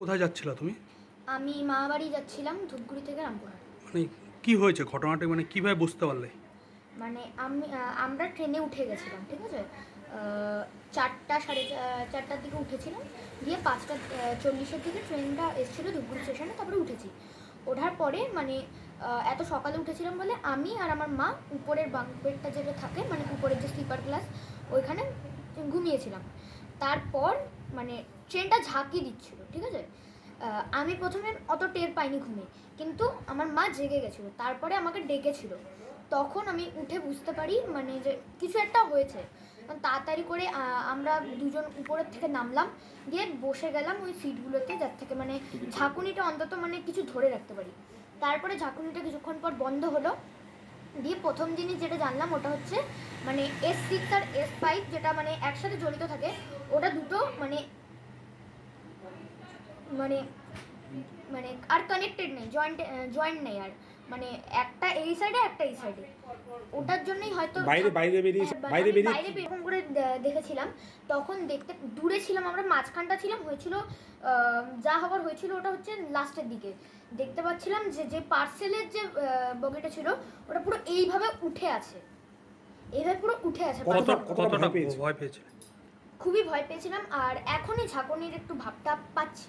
কোথায় যাচ্ছিল তুমি? আমি মামাবাড়ি যাচ্ছিলাম ধূপগুড়ি থেকে রামপুরহাট। মানে কি হয়েছে ঘটনাটা? মানে কীভাবে বুঝতে পারলে? মানে আমি আমরা ট্রেনে উঠে গেছিলাম ঠিক আছে? চারটা সাড়ে চারটার দিকে উঠেছিলাম গিয়ে পাঁচটা চল্লিশের দিকে ট্রেনটা এসেছিল ধূপগুড়ি স্টেশনে তারপরে উঠেছি। ওঠার পরে মানে এত সকালে উঠেছিলাম বলে আমি আর আমার মা উপরের বাঙ্ক বেডটা যেটা থাকে মানে উপরের যে স্লিপার ক্লাস ওইখানে ঘুমিয়েছিলাম। তারপর মানে ট্রেনটা ঝাঁকি দিচ্ছিল, ঠিক আছে? আমি প্রথমে অত টের পাইনি ঘুমে, কিন্তু আমার মা জেগে গেছিল, তারপরে আমাকে ডেকেছিল। তখন আমি উঠে বুঝতে পারি মানে যে কিছু একটা হয়েছে। তাড়াতাড়ি করে আমরা দুজন উপরের থেকে নামলাম, দিয়ে বসে গেলাম ওই সিটগুলোতে, যার থেকে মানে ঝাঁকুনিটা অন্তত মানে কিছু ধরে রাখতে পারি। তারপরে ঝাঁকুনিটা কিছুক্ষণ পর বন্ধ হলো, দিয়ে প্রথম জিনিস যেটা জানলাম ওটা হচ্ছে মানে এস সিক্স আর এস ফাইভ যেটা মানে একসাথে জড়িত থাকে মানে মানে মানে আর কানেক্টেড নেই জয়েন্ট জয়েন্ট নেই আর। মানে একটা এই সাইডে একটা এই সাইডে ওটার জন্যই হয়তো বাইরে বাইরে বেরিয়ে হ্যাঁ, বাইরে আমি বেরিয়ে বাইরে এরকম করে দেখেছিলাম। তখন দেখতে দূরে ছিলাম আমরা মাঝখানটা ছিলাম হয়েছিল যা হবার হয়েছিল ওটা হচ্ছে লাস্টের দিকে। দেখতে পাচ্ছিলাম যে যে পার্সেলের যে বগিটা ছিল ওটা পুরো এইভাবে উঠে আছে। এইভাবে পুরো উঠে আছে। কতটা- ভয় পেয়েছে? ভয় পেয়েছিল খুবই ভয় পেয়েছিলাম আর এখনই ঝাঁকুনির একটু ভাবটা পাচ্ছি।